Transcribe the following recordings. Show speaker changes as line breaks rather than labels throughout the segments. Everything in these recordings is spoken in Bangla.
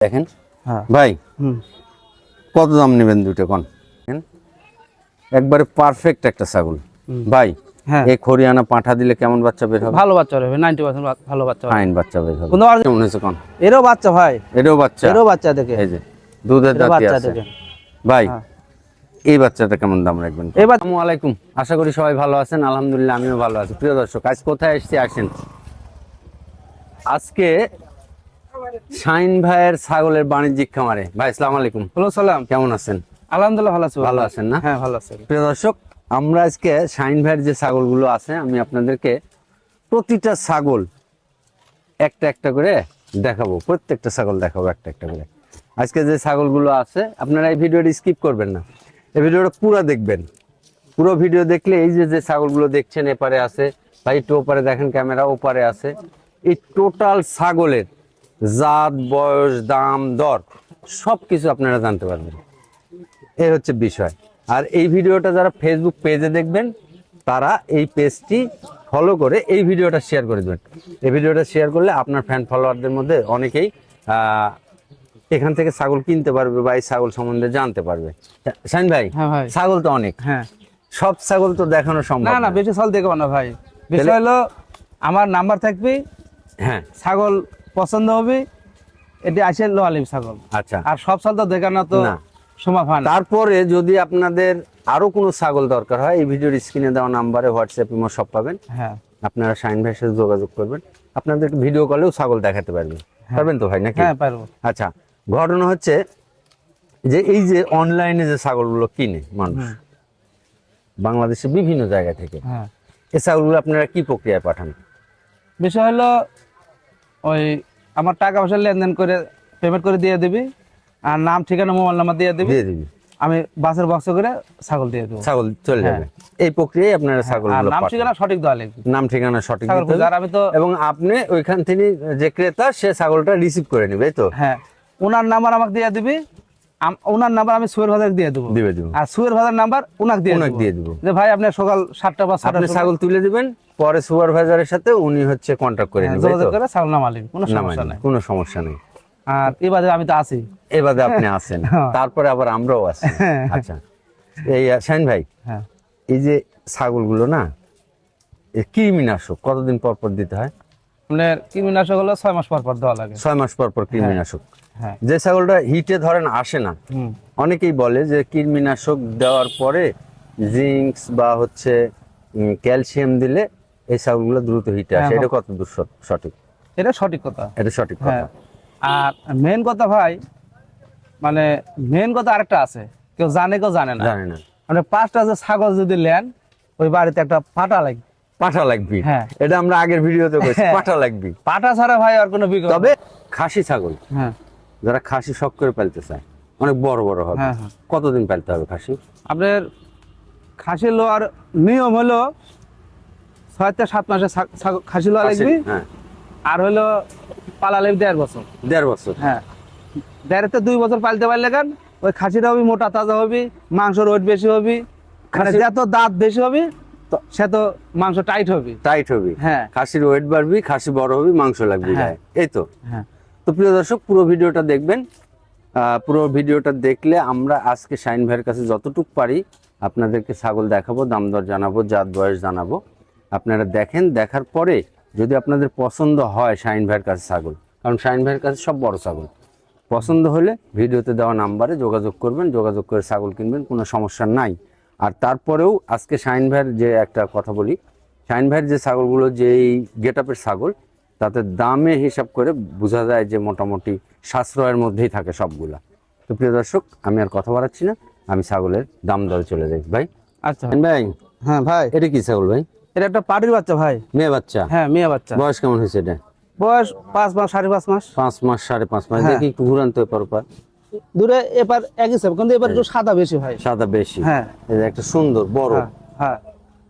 দেখেন।
হ্যাঁ।
ভাই কত দাম নেবেন দুটো কোন? একবারে পারফেক্ট একটা ছাগল। ভাই
হ্যাঁ।
এই খরিয়ানা পাঠা দিলে কেমন বাচ্চা বের হবে?
ভালো বাচ্চা হবে নাইনটি পার্সেন্ট ভালো বাচ্চা হবে।
ফাইন বাচ্চা বের হবে।
কোনো আর-
কেমন হয়েছে কোন?
এরও বাচ্চা ভাই।
এটাও বাচ্চা?
এরও বাচ্চা দেখে।
এই যে দুধের
এরও
আছে। ভাই
হ্যাঁ।
এই বাচ্চাটা কেমন দাম রাখবেন
বাচ্চা-
আসসালামু আলাইকুম। আশা করি সবাই ভালো আছেন। আলহামদুলিল্লাহ আমিও ভালো আছি। প্রিয় দর্শক আজ কোথায় এসেছি আসেন। আজকে শাইন ভাইয়ের ছাগলের বাণিজ্যিক খামারে। ভাই আসসালামু আলাইকুম।
হ্যালো সালাম
কেমন আছেন?
আলহামদুলিল্লাহ ভালো আছি
ভালো আছেন না?
হ্যাঁ ভালো আছি।
প্রিয় দর্শক আমরা আজকে শাইন ভাইয়ের যে ছাগলগুলো আছে আমি আপনাদেরকে প্রতিটা ছাগল একটা একটা করে দেখাবো। প্রত্যেকটা ছাগল দেখাবো একটা একটা করে। আজকে যে ছাগলগুলো আছে আপনারা এই ভিডিওটা স্কিপ করবেন না। এই ভিডিওটা পুরো দেখবেন। পুরো ভিডিও দেখলে এই যে যে ছাগলগুলো দেখছেন এপারে আছে ভাই একটু ওপারে দেখেন ক্যামেরা ওপারে আছে এই টোটাল ছাগলের জাত বয়স দাম দর সব কিছু আপনারা জানতে পারবেন। এই হচ্ছে বিষয়। আর এই ভিডিওটা যারা ফেসবুক পেজে দেখবেন তারা এই পেজটি ফলো করে এই ভিডিওটা শেয়ার করে দেবেন। এই ভিডিওটা শেয়ার করলে আপনার ফ্যান ফলোয়ারদের মধ্যে অনেকেই এখান থেকে ছাগল কিনতে পারবে বা এই ছাগল সম্বন্ধে জানতে পারবে। ভাই
হ্যাঁ
ছাগল তো অনেক।
হ্যাঁ।
সব ছাগল তো দেখানো সম্ভব
না না বেশি সাল দেখব না ভাই। বেশি হলো আমার নাম্বার থাকবে
হ্যাঁ।
ছাগল পছন্দ হবে এটি আসে লোয়ালিম ছাগল।
আচ্ছা।
আর সব সাল তো দেখানো তো
না।
সময় হয়
তারপরে যদি আপনাদের আরও কোনো ছাগল দরকার হয় এই ভিডিওর স্ক্রিনে দেওয়া নাম্বারে হোয়াটসঅ্যাপ ইমো সব পাবেন।
হ্যাঁ।
আপনারা শাইন ভাইয়ের সাথে যোগাযোগ করবেন। আপনাদের ভিডিও কলেও ছাগল দেখাতে পারবেন। পারবেন তো ভাই নাকি?
হ্যাঁ পারব।
আচ্ছা ঘটনা হচ্ছে যে এই যে অনলাইনে যে ছাগলগুলো কিনে মানুষ বাংলাদেশের বিভিন্ন জায়গা থেকে
হ্যাঁ।
এই ছাগলগুলো আপনারা কি প্রক্রিয়ায় পাঠান?
বিষয় হলো ওই আমার টাকা পয়সা লেনদেন করে পেমেন্ট করে দিয়ে দিবি আর নাম ঠিকানা মোবাইল নাম্বার দিয়ে দিবি
দিয়ে দিবি।
আমি বাসের বক্স করে ছাগল দিয়ে দেবো।
ছাগল চলে যাবে। এই প্রক্রিয়ায় আপনারা
ছাগল আর নাম ঠিকানা সঠিক দেওয়া লাগবে।
নাম ঠিকানা সঠিক
ছাগল আর আমি তো
এবং আপনি ওইখান থেকে যে ক্রেতা সে ছাগলটা রিসিভ করে নেবে তো?
হ্যাঁ। ওনার নাম্বার আমাকে দিয়ে দিবি ওনার নাম্বার আমি সুয়ের ভাজার দিয়ে দেবো।
দিবে দিব।
আর সুয়ের ভাজার নাম্বার ওনাকে দিয়ে
ওনাকে দিয়ে দিব।
যে ভাই আপনি সকাল সাতটা বা
আপনি ছাগল তুলে দিবেন পরে সুপারভাইজারের সাথে উনি হচ্ছে কন্ট্যাক্ট করে
হ্যাঁ, যোগাযোগ করে ছাগল নামালিবি কোনো সমস্যা নেই।
কোনো সমস্যা নেই।
আর এবারে আমি তো আছি।
এবারে আপনি আছেন।
হ্যাঁ।
তারপরে আবার আমরাও আছি। আচ্ছা। এই শাহিন ভাই
হ্যাঁ।
এই যে ছাগলগুলো না কৃমিনাশক কতদিন পর পর দিতে হয়?
আপনার কৃমিনাশক হলো ছয় মাস পর পর দেওয়া লাগে।
ছয় মাস পর পর কৃমিনাশক। যে ছাগলটা হিটে ধরেন আসে না। অনেকেই বলে যে কৃমিনাশক দেওয়ার পরে জিঙ্কস বা হচ্ছে ক্যালসিয়াম দিলে এই ছাগলগুলো দ্রুত হিটে আসে।
হ্যাঁ,
এটা কত দূর সঠিক?
এটা সঠিক কথা।
এটা সঠিক
হ্যাঁ।
কথা।
আর মেন কথা ভাই মানে মেন কথা আরেকটা আছে। কেউ জানে কেউ জানে না।
জানে না।
মানে পাঁচটা যে ছাগল যদি নেন ওই বাড়িতে একটা পাটা লাগবে
পাটা লাগবে।
হ্যাঁ।
এটা আমরা আগের ভিডিওতে বলছি
হ্যাঁ।
পাঠা লাগবে।
পাটা ছাড়া ভাই আর কোনো বিকল্প
তবে খাসি ছাগল।
হ্যাঁ।
যারা খাসি শখ করে পালতে চায় অনেক বড় বড় হবে।
হ্যাঁ, হ্যাঁ।
কতদিন পালতে হবে খাসি?
আপনার খাসি লোয়ার নিয়ম হলো ছয় থেকে সাত মাসে খাসি লোয়া লাগবে।
হ্যাঁ।
আর হলো পালা লাগবে দেড় বছর।
দেড় বছর।
হ্যাঁ। দেড়তে দুই বছর পালতে পারলে কেন? ওই খাসিটা হবে মোটা তাজা হবে মাংসর ওয়েট বেশি হবে। মানে যত দাঁত বেশি হবে সে তো মাংস টাইট হবে।
টাইট হবে।
হ্যাঁ।
খাসির ওয়েট বাড়বি খাসি বড় হবে মাংস লাগবে
হ্যাঁ।
এই তো?
হ্যাঁ।
তো প্রিয় দর্শক, পুরো ভিডিওটা দেখবেন। পুরো ভিডিওটা দেখলে আমরা আজকে শাইন ভাইয়ের কাছে যতটুক পারি আপনাদেরকে ছাগল দেখাবো, দাম দর জানাব, জাত, বয়স জানাব। আপনারা দেখেন, দেখার পরে যদি আপনাদের পছন্দ হয় শাইন ভাইয়ের কাছে ছাগল, কারণ শাইন ভাইয়ের কাছে সব বড় ছাগল। পছন্দ হলে ভিডিওতে দেওয়া নাম্বারে যোগাযোগ করবেন, যোগাযোগ করে ছাগল কিনবেন, কোনো সমস্যা নাই। আর তারপরেও আজকে শাইন ভাইয়ের যে একটা কথা বলি শাইন ভাইয়ের যে ছাগলগুলো, যেই গেট আপের ছাগল তাতে দামে হিসাব করে বোঝা যায় যে মোটামুটি সাশ্রয়ের মধ্যেই থাকে সবগুলা। তো প্রিয় দর্শক আমি আর কথা বাড়াচ্ছি না আমি ছাগলের দাম দরে চলে যাই। ভাই?
আচ্ছা।
ভাই?
হ্যাঁ ভাই।
এটা কি ছাগল ভাই?
এটা একটা পাটির বাচ্চা ভাই।
মেয়ে বাচ্চা?
হ্যাঁ মেয়ে বাচ্চা।
বয়স কেমন হয়েছে এটা?
বয়স পাঁচ মাস সাড়ে পাঁচ মাস।
পাঁচ মাস সাড়ে পাঁচ মাস।
হ্যাঁ।
দেখি একটু ঘুরান তো এপার ওপার।
দূরে এবার একই সব কিন্তু এবার একটু সাদা বেশি ভাই।
সাদা বেশি।
হ্যাঁ।
একটা সুন্দর বড়।
হ্যাঁ হ্যাঁ।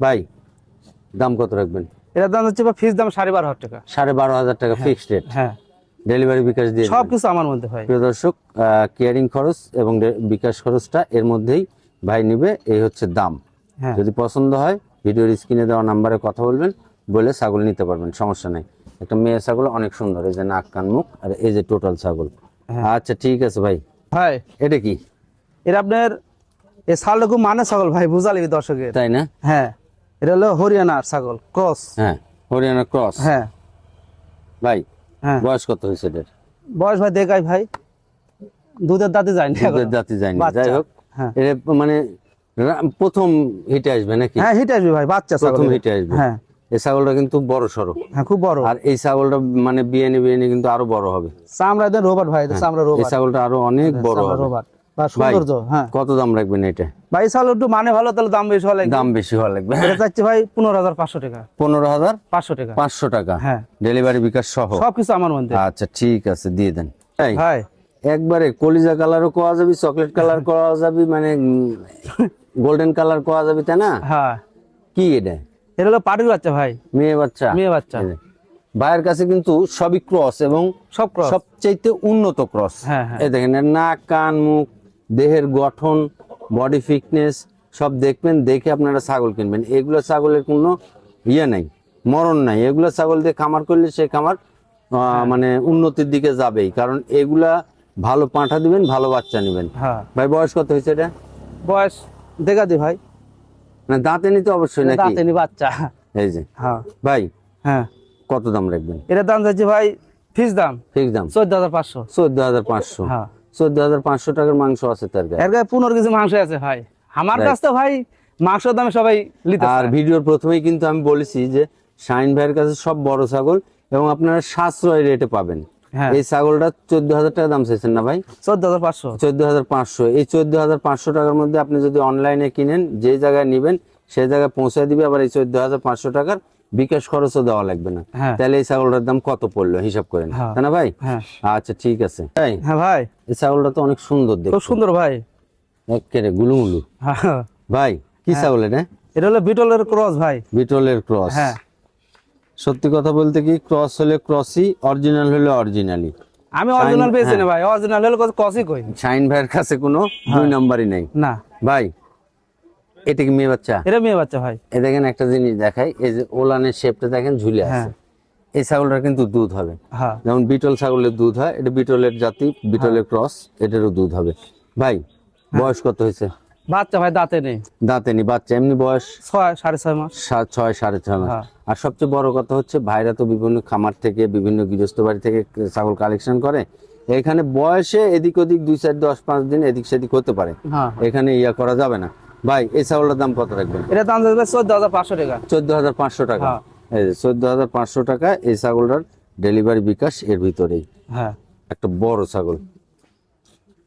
ভাই দাম কত রাখবেন?
এটার দাম হচ্ছে ফিস দাম সাড়ে বারো হাজার টাকা।
সাড়ে বারো হাজার টাকা ফিক্সড রেট
হ্যাঁ।
ডেলিভারি বিকাশ দিয়ে
সব কিছু আমার মধ্যে ভাই
প্রিয় দর্শক কেয়ারিং খরচ এবং বিকাশ খরচটা এর মধ্যেই ভাই নিবে এই হচ্ছে দাম।
হ্যাঁ।
যদি পছন্দ হয় ভিডিওর স্ক্রিনে দেওয়া নাম্বারে কথা বলবেন বলে ছাগল নিতে পারবেন সমস্যা নেই। একটা মেয়ে ছাগল অনেক সুন্দর এই যে নাক কান মুখ আর এই যে টোটাল ছাগল।
হ্যাঁ।
আচ্ছা ঠিক আছে ভাই।
ভাই।
এটা কি?
এটা আপনার এই ছাগলটা খুব মানে ছাগল ভাই বুঝালি দর্শকের।
তাই না?
হ্যাঁ। এটা হলো হরিয়ানার ছাগল ক্রস।
হ্যাঁ হরিয়ানা ক্রস।
হ্যাঁ।
ভাই
হ্যাঁ।
বয়স কত হয়েছে এটার?
বয়স ভাই দেখাই ভাই। দুধের দাঁতে যায়নি।
দুধের জাতি যায়নি। যাই হোক
হ্যাঁ।
এটা মানে প্রথম হিটে আসবে নাকি?
হ্যাঁ হিটে আসবে ভাই বাচ্চা
প্রথম হিটে আসবে।
হ্যাঁ।
এই ছাগলটা কিন্তু বড় সড়ো
হ্যাঁ খুব বড়।
আর এই ছাগলটা মানে বিয়ানি বিয়ানি কিন্তু আরও বড় হবে।
চামড়া দেন রোবট ভাই এটা চামড়া
এই ছাগলটা আরও অনেক বড় হবে।
রোবট। বা সৌন্দর্য হ্যাঁ।
কত দাম রাখবেন এটা?
ভাই ছাগল একটু মানে ভালো তাহলে দাম বেশি
দাম বেশি হওয়া লাগবে।
এটা চাচ্ছি ভাই পনেরো হাজার পাঁচশো টাকা।
পনেরো হাজার
পাঁচশো টাকা।
পাঁচশো টাকা।
হ্যাঁ।
ডেলিভারি বিকাশ সহ?
সবকিছু আমার মধ্যে।
আচ্ছা ঠিক আছে দিয়ে দেন।
ভাই।
একবারে কলিজা কালারও কোয়া যাবে চকলেট কালার কোয়া যাবে মানে গোল্ডেন কালার কোয়া যাবে তাই না?
হ্যাঁ।
কি এটা?
এটা হলো পাটির বাচ্চা ভাই।
মেয়ে বাচ্চা?
মেয়ে বাচ্চা।
ভাইয়ের কাছে কিন্তু সবই ক্রস এবং
সব ক্রস।
সবচাইতে উন্নত ক্রস।
হ্যাঁ হ্যাঁ।
এই দেখেন নাক কান মুখ দেহের গঠন বডি ফিটনেস সব দেখবেন দেখে আপনারা ছাগল কিনবেন। এগুলো ছাগলের কোনো ইয়ে নাই মরণ নাই। এগুলো ছাগল দিয়ে খামার করলে সেই খামার মানে উন্নতির দিকে যাবেই। কারণ এগুলা ভালো পাঁঠা দিবেন ভালো বাচ্চা নেবেন।
হ্যাঁ।
ভাই বয়স কত হয়েছে এটা?
বয়স দেখা দি ভাই।
না দাঁতে নিতে অবশ্যই নাকি?
দাঁতে নি বাচ্চা।
এই যে।
হ্যাঁ।
ভাই
হ্যাঁ।
কত দাম রাখবেন?
এটার দাম যাচ্ছে ভাই ফিস দাম।
ফিক্স দাম।
চোদ্দ হাজার পাঁচশো।
চোদ্দ হাজার পাঁচশো।
হ্যাঁ।
চোদ্দ হাজার পাঁচশো টাকার মাংস আছে তার গায়ে।
এর গায়ে পনেরো কেজি মাংস আছে ভাই। আমার কাছ তো ভাই মাংসের দামে সবাই
আর ভিডিওর প্রথমেই কিন্তু আমি বলেছি যে শাইন ভাইয়ের কাছে সব বড় ছাগল এবং আপনারা সাশ্রয় রেটে পাবেন।
হ্যাঁ।
এই ছাগলটা চোদ্দ হাজার টাকা দাম চাইছেন না ভাই?
চোদ্দ হাজার পাঁচশো।
চোদ্দ হাজার পাঁচশো। এই চোদ্দ হাজার পাঁচশো টাকার মধ্যে আপনি যদি অনলাইনে কিনেন যে জায়গায় নেবেন সেই জায়গায় পৌঁছে দিবে আবার এই চোদ্দ হাজার পাঁচশো টাকার বিকাশ খরচও দেওয়া লাগবে না।
হ্যাঁ।
তাহলে এই ছাগলটার দাম কত পড়ল? হিসাব করেন।
হ্যাঁ।
তাই না ভাই?
হ্যাঁ।
আচ্ছা ঠিক আছে।
হ্যাঁ ভাই।
এই ছাগলটা তো অনেক সুন্দর দেখতে।
সুন্দর ভাই।
একেবারে গুলুমুলু। ভাই কি ছাগল এটা?
এটা হলো বিটলের ক্রস ভাই।
বিটলের ক্রস।
হ্যাঁ।
সত্যি কথা বলতে কি ক্রস হলে ক্রসই অরিজিনাল হলে অরিজিনালি
আমি অরিজিনাল পেয়েছি না ভাই অরিজিনাল হলে কসই কই।
শাইন ভাইয়ের কাছে কোনো। দুই নাম্বারই নাই।
না।
ভাই এটা কি মেয়ে বাচ্চা?
এটা মেয়ে বাচ্চা ভাই।
এ দেখেন একটা জিনিস দেখাই এই যে ওলানের শেপটা দেখেন ঝুলে
হ্যাঁ।
আছে। এই কিন্তু দুধ হবে।
হ্যাঁ।
যেমন বিটল ছাগলের দুধ হয় এটা বিটলের জাতি বিটলের ক্রস এটারও দুধ হবে। ভাই বয়স কত হয়েছে?
বাচ্চা ভাই দাঁতে নেই।
দাঁতে নি বাচ্চা এমনি বয়স?
ছয় সাড়ে ছয় মাস।
ছয় সাড়ে ছয় মাস।
হ্যাঁ।
আর সবচেয়ে বড় কথা হচ্ছে ভাইরা তো বিভিন্ন খামার থেকে বিভিন্ন গৃহস্থ বাড়ি থেকে ছাগল কালেকশন করে। এখানে বয়সে এদিক ওদিক দুই চার দশ পাঁচ দিন এদিক সেদিক হতে পারে।
হ্যাঁ।
এখানে ইয়া করা যাবে না। ভাই এই ছাগলটার দাম কত রাখবেন?
এটা দাম যাবে চোদ্দ হাজার পাঁচশো টাকা।
চোদ্দ হাজার পাঁচশো টাকা।
হ্যাঁ।
এই যে চোদ্দ হাজার পাঁচশো টাকা এই ছাগলটার ডেলিভারি বিকাশ এর ভিতরেই।
হ্যাঁ।
একটা বড় ছাগল।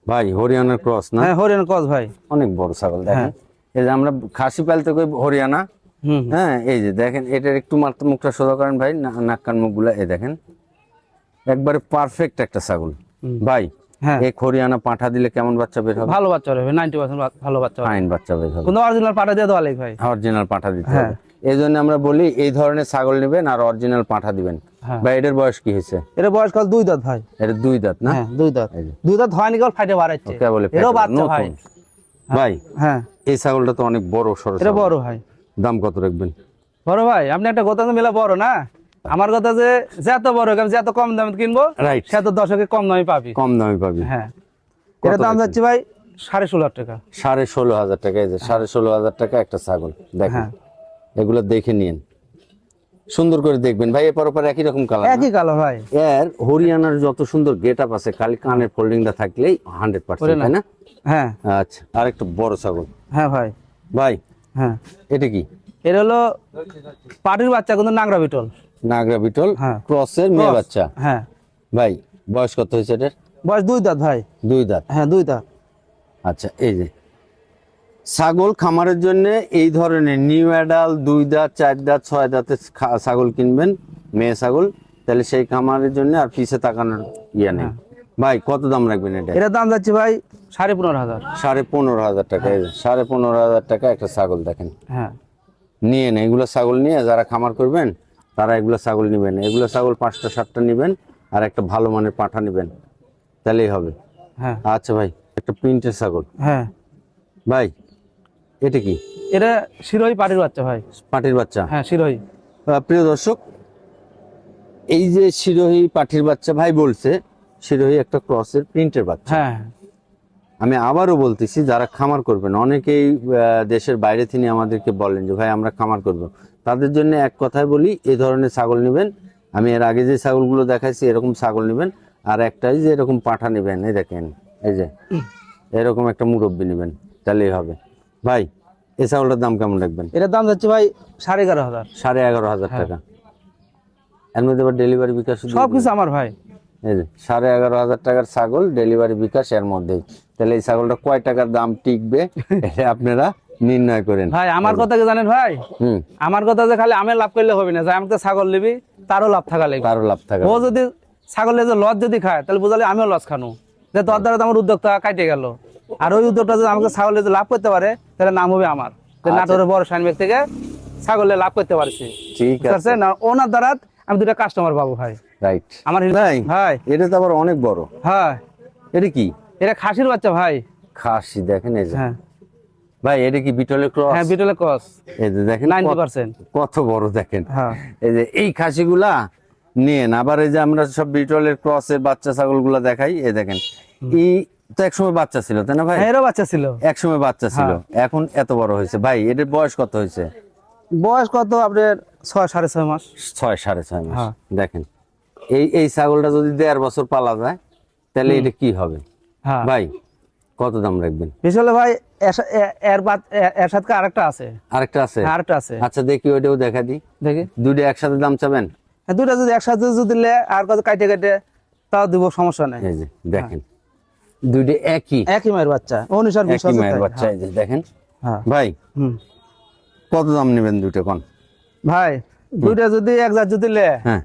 ভাই হরিয়ানার ক্রস না?
হ্যাঁ হরিয়ানা ক্রস ভাই।
অনেক বড় ছাগল দেখেন।
হ্যাঁ।
এই যে আমরা খাসি পালতে কই হরিয়ানা। হ্যাঁ এই যে দেখেন এটার একটু মাত্র মুখটা সোজা করেন ভাই নাক কান মুখগুলা এই দেখেন। একবারে পারফেক্ট একটা ছাগল। ভাই
হ্যাঁ।
এক পাঠা দিলে কেমন বাচ্চা বের হবে?
ভালো বাচ্চা হবে নাইনটি পার্সেন্ট ভালো বাচ্চা
ফাইন বাচ্চা বের হবে।
কিন্তু অরিজিনাল পাটা দিয়ে দেওয়া লাগে ভাই।
অরিজিনাল পাঠা দিতে
হ্যাঁ।
হবে। এই জন্য আমরা বলি এই ধরনের ছাগল নেবেন আর অরিজিনাল পাঠা দিবেন।
হ্যাঁ।
ভাই এটার বয়স কি হয়েছে?
এটা বয়স কাল দুই দাঁত ভাই।
দুই দাঁত না?
হ্যাঁ দুই দাঁত। দুই দাঁত হয়নি কেবল ফাইটে বাড়াচ্ছে
ওকে বলে
এরও বাচ্চা ভাই।
ভাই
হ্যাঁ।
এই ছাগলটা তো অনেক বড় সরো
এটা বড় ভাই।
দাম কত রাখবেন?
বড় ভাই আপনি একটা কথা তো মেলা বড় না? আমার কথা যে যত বড় আমি যত কম দামে কিনবো সে তো দশকে কম দামে পাবি।
কম দামে পাবি।
হ্যাঁ। এটা দাম? যাচ্ছে ভাই সাড়ে ষোলো হাজার টাকা।
সাড়ে ষোলো হাজার টাকা এই যে সাড়ে ষোলো হাজার টাকা একটা ছাগল দেখেন।
হ্যাঁ।
এগুলো দেখে নিন সুন্দর করে দেখবেন। ভাই এপার ওপার একই রকম কালার
একই কালো ভাই।
এর হরিয়ানার যত সুন্দর গেট আপ আছে খালি কানের ফোল্ডিংটা থাকলেই হান্ড্রেড পার্সেন্ট। তাই না?
হ্যাঁ।
আচ্ছা আর একটা বড় ছাগল।
হ্যাঁ ভাই।
ভাই
হ্যাঁ।
এটা কি?
এটা হলো পাটির বাচ্চা কিন্তু নাগরা বিটল।
নাগরা বিটল
হ্যাঁ।
ক্রসের মেয়ে বাচ্চা।
হ্যাঁ।
ভাই বয়স কত হয়েছে এটার?
বয়স দুই দাঁত ভাই।
দুই দাঁত।
হ্যাঁ দুই দাঁত।
আচ্ছা এই যে। ছাগল খামারের জন্য এই ধরনের নিউ অ্যাডাল দুই দাঁত চার দাঁত ছয় দাঁতের ছাগল কিনবেন মেয়ে ছাগল। তাহলে সেই খামারের জন্য আর পিছে তাকানোর ইয়ে নেই। ভাই কত দাম রাখবেন এটা?
এটা দাম যাচ্ছে ভাই সাড়ে পনেরো হাজার।
সাড়ে পনেরো হাজার টাকা। সাড়ে পনেরো হাজার টাকা একটা ছাগল দেখেন।
হ্যাঁ।
নিয়ে নেন এগুলো ছাগল নিয়ে যারা খামার করবেন তারা এগুলো ছাগল নেবেন। এগুলো ছাগল পাঁচটা সাতটা নেবেন আর একটা ভালো মানের পাঠা নেবেন। তাহলেই হবে।
হ্যাঁ।
আচ্ছা ভাই একটা প্রিন্টের ছাগল।
হ্যাঁ।
ভাই এটা কি?
এটা শিরোই পাটির বাচ্চা ভাই।
পাটির বাচ্চা?
হ্যাঁ শিরোই
প্রিয় দর্শক এই যে শিরোহী পাঠির বাচ্চা ভাই বলছে শিরোহী একটা ক্রসের প্রিন্টের বাচ্চা।
হ্যাঁ।
আমি আবারও বলতেছি যারা খামার করবেন অনেকেই দেশের বাইরে থেকে আমাদেরকে বলেন যে ভাই আমরা খামার করব। তাদের জন্য এক কথায় বলি এ ধরনের ছাগল নেবেন। আমি এর আগে যে ছাগলগুলো দেখাইছি এরকম ছাগল নেবেন। আর একটাই যে এরকম পাঠা নেবেন এই দেখেন এই যে এরকম একটা মুরব্বি নেবেন তাহলেই হবে। ভাই এই ছাগলটার দাম কেমন রাখবেন?
এটার দাম যাচ্ছে ভাই সাড়ে এগারো হাজার।
সাড়ে এগারো হাজার টাকা। এর মধ্যে আবার ডেলিভারি বিকাশ
সব কিছু আমার ভাই।
এই যে সাড়ে এগারো হাজার টাকার ছাগল ডেলিভারি বিকাশ এর মধ্যেই। তাহলে এই ছাগলটা কয় টাকার দাম টিকবে এটা আপনারা নির্ণয় করেন।
ভাই আমার কথা কি জানেন ভাই? আমার কথা যে খালি আমি লাভ করলে হবে না যে আমাকে ছাগল নিবি তারও লাভ থাকা লাগবে।
কারও লাভ থাকা
ও যদি ছাগলের যে লস যদি খায় তাহলে বোঝালে আমিও লস খানো। যে তোর দ্বারা আমার উদ্যোগটা কাটে গেল। আর ওই উদ্যোগটা যদি আমাকে ছাগলে যদি লাভ করতে পারে তাহলে নাম হবে আমার। যে নাটোরের বড় সাইনবেগ থেকে ছাগলে লাভ করতে পারছি।
ঠিক আছে।
না ওনার দ্বারা আমি দুটা কাস্টমার পাবো ভাই।
রাইট
আমার
ভাই
ভাই।
এটা তো আবার অনেক বড়।
হ্যাঁ।
এটা কি?
এটা খাসির বাচ্চা ভাই।
খাসি দেখেন এই যে।
হ্যাঁ।
ভাই এটা কি বিটলের ক্রস?
হ্যাঁ বিটলের কস
এই যে দেখেন
নাইনটি
কত-
পার্সেন্ট।
কত বড় দেখেন।
হ্যাঁ।
এই যে এই খাসিগুলা নিয়েন আবার এই যে আমরা সব বিটলের ক্রসের বাচ্চা ছাগলগুলা দেখাই এই দেখেন। এই তো একসময় বাচ্চা ছিল তাই না ভাই?
হ্যাঁ, এরও বাচ্চা ছিল।
একসময় বাচ্চা ছিল। এখন এত বড় হয়েছে। ভাই এটার বয়স কত হয়েছে?
বয়স কত আপনার? ছয় সাড়ে ছয় মাস।
ছয় সাড়ে ছয় মাস।
হ্যাঁ।
দেখেন। এই এই ছাগলটা যদি দেড় বছর পালা যায় তাহলে এটা কি হবে?
হ্যাঁ
ভাই কত দাম রাখবেন?
বিশাল ভাই এর- বাদ এর সাথে আরেকটা আছে?
আরেকটা আছে?
হ্যাঁ, আরেকটা আছে।
আচ্ছা দেখি ওইটাও দেখা দিই।
দেখি।
দুইটা একসাথে দাম চাবেন?
হ্যাঁ, দুটা যদি একসাথে যদি দিলে আর কত কাটে কেটে তাও দিব সমস্যা নেই।
এই যে দেখেন। দুইটা একই।
একই মায়ের বাচ্চা উনিশ আর বিশ
একই মায়ের বাচ্চা এই যে দেখেন।
হ্যাঁ।
ভাই
হুম।
কত দাম নেবেন দুইটা কোন?
ভাই দুইটা যদি এক জাত যদি লে
হ্যাঁ।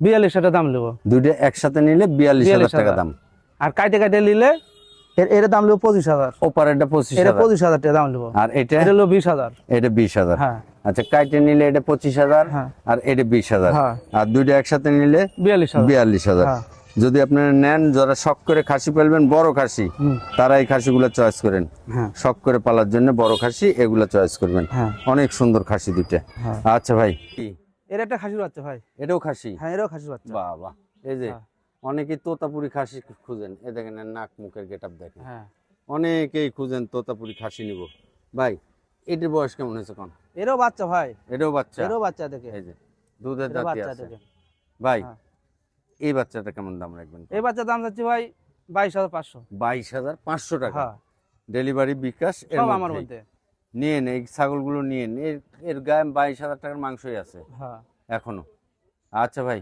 বিয়াল্লিশ টাকা দাম নেব।
দুইটা একসাথে নিলে বিয়াল্লিশ হাজার টাকা দাম।
আর কাটে কাটে নিলে এর দাম নেব পঁচিশ হাজার।
ওপারেরটা পঁচিশ
এটা পঁচিশ হাজার টাকা দাম নেব
আর এটা?
এটা হলো বিশ হাজার।
এটা বিশ হাজার।
হ্যাঁ।
আচ্ছা কাইটে নিলে এটা পঁচিশ হাজার
হ্যাঁ।
আর এটা বিশ হাজার।
হ্যাঁ।
আর দুইটা একসাথে নিলে
বিয়াল্লিশ
বিয়াল্লিশ হাজার।
হ্যাঁ।
যদি আপনারা নেন যারা শখ করে খাসি ফেলবেন বড় খাসি তারা এই খাসিগুলো চয়েস করেন।
হ্যাঁ।
শখ করে পালার জন্য বড় খাসি এগুলো চয়েস করবেন।
হ্যাঁ।
অনেক সুন্দর খাসি দুইটা। আচ্ছা ভাই।
এর একটা খাসির বাচ্চা ভাই।
এটাও খাসি?
হ্যাঁ এরও খাসির বাচ্চা।
বাহ এই যে। অনেকেই তোতাপুরি খাসি খুঁজেন। এ দেখেন নাক মুখের গেট আপ দেখেন।
হ্যাঁ।
অনেকেই খুঁজেন তোতাপুরি খাসি নিব। ভাই এটির বয়স কেমন হয়েছে কোন?
এরও বাচ্চা ভাই।
এটাও বাচ্চা?
এরও বাচ্চা দেখে।
এই যে দুধের দাঁতি আছে। ভাই
হ্যাঁ।
এই বাচ্চাটা কেমন দাম রাখবেন?
এই বাচ্চার দাম যাচ্ছে ভাই বাইশ হাজার পাঁচশো।
বাইশ হাজার পাঁচশো টাকা।
হ্যাঁ।
ডেলিভারি বিকাশ এর
সব আমার মধ্যে।
নিয়ে এই ছাগলগুলো নিয়ে এর এর গায়ে বাইশ হাজার টাকার মাংসই আছে। এখনও। আচ্ছা ভাই